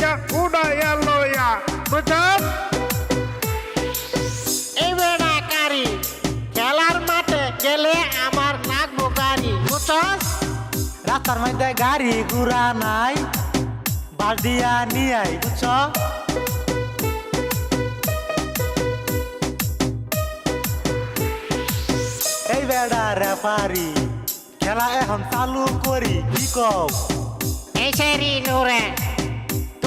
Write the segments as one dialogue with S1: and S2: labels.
S1: থেকে
S2: উড়াইয়া লইয়া। বুঝাস
S3: এই বেড়া কারি খেলার মাঠে গেলে আমার নাকবো গাড়ি। বুঝছস রাস্তার মধ্যে গাড়ি ঘুরা নাই বালদিয়া নিয়ে আই বুঝছ? এই বেড়া রেফারি খেলা এখন চালু করি কি কও?
S4: এই সেরি নুরে।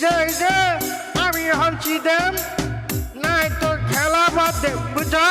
S2: যে এই যে আমি এখন সিদেম নাই তোর খেলা বাদ দে বুঝা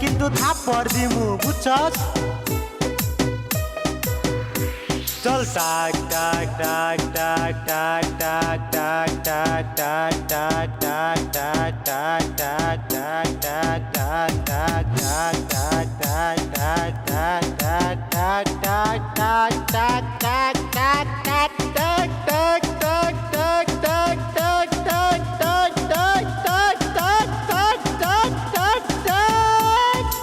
S3: কিন্তু থাপ্পর দিমু বুঝছস চল টাক টাক টাক টাক টাক টাক টাক টাক টাক টাক টাক টাক টাক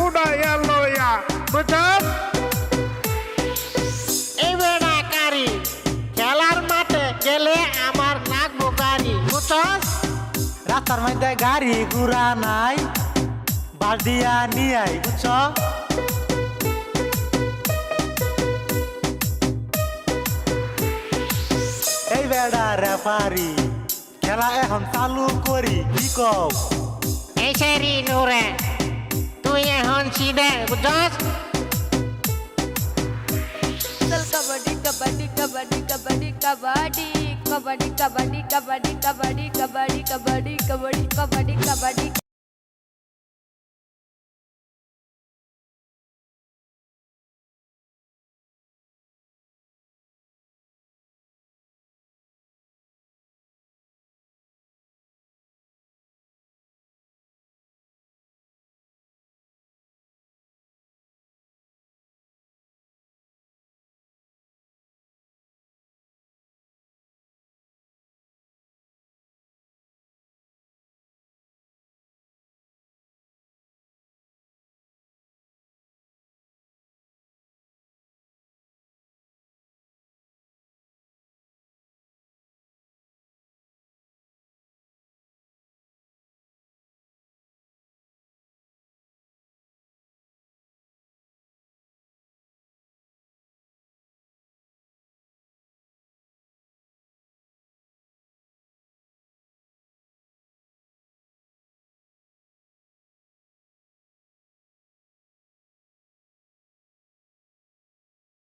S2: উড়াইয়া লইয়া বুঝছ
S4: এই বেড়া কারি খেলার মাঠে গেলে আমার লাগবো গাড়ি বুঝছস?
S3: রাস্তার মধ্যে গাড়ি ঘোড়া নাই বালদিয়া নিয়ে আই বুঝছ? এই বেড়া রেফারি খেলা এখন চালু করি কি কও?
S4: এই সেরি নুরে তুই এখন সিধে বুঝছস
S5: চল কাবাডি কাবাডি কাবাডি কাবাডি কাবাডি কাবাডি কাবাডি কাবাডি কাবাডি কাবাডি কাবাডি কাবাডি কাবাডি কাবাডি